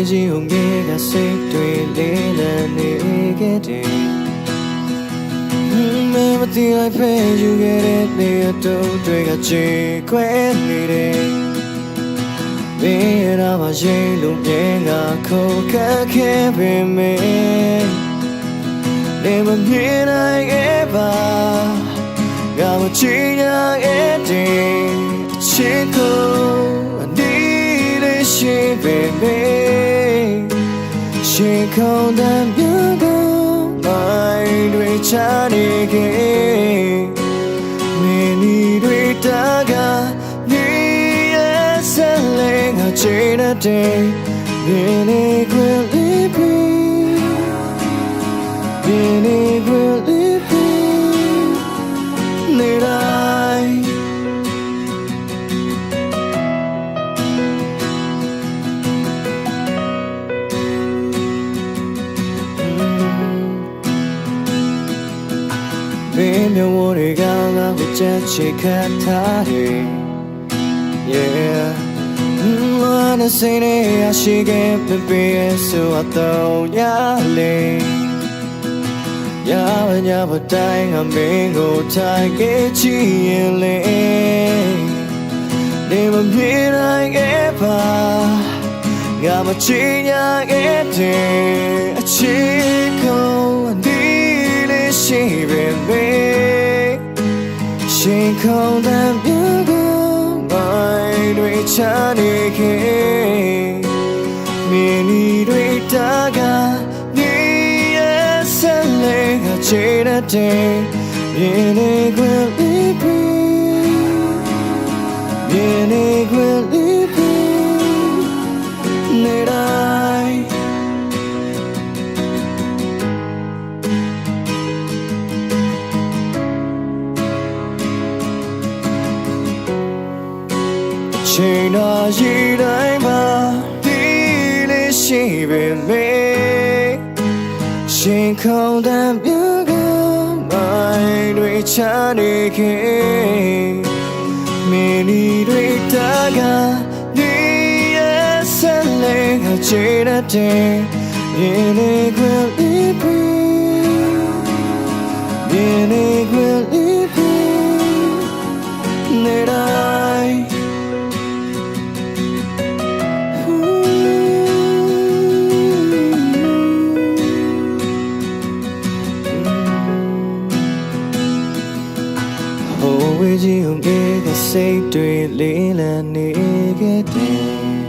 왠지 온기가 색들리는 내게들 매일마다 I pay you get it 내가 또 돼가지 괜히래 미라마 제일로 내가 고각해 비밀 내맘 미나에게 봐 가만 지나게 돼 지고 ရှိပေမဲ့ ရှင်ခေါ်တဲ့မြို့ကိုမိုင်းတွေချနေခဲ့မင်းတွေတာကမြေရဲ့ဆက်လေးငါချင်တဲ့မင်းတွေကိုလေးပြီး Bini believe Need Bini wori ga ga ko chat chi khat tha de Yeah လာနေစနေရရှိခဲ့ပြပြဆိုတော့ရလေရပါညပတိုင်းငါမင်းကိုထိုင်ခဲ့ချီရင်လေနေမပြေ ရှင်ခေါ်တဲ့မြေကိုမိုင်းတွေချနေခဲ့မင်းတွေတာကမြေရဲ့ဆက်လေးကချေတဲ့မြင်နေခွင့်လေး ချိန်တော်ရှိတိုင်းမှာဒီလေးရှိပေမဲ့ရှင်ခေါ်တဲ့ပြုကမိုင်းတွေချနေခဲ့မင်းတွေတာကဒီရဲ့ဆက်လေးကချေတဲ့မြင်နေခွင့်လေးပြီး ဟိုဝေးကြီးုံကဲကစိတ်တွေလေးလံနေခဲ့တယ်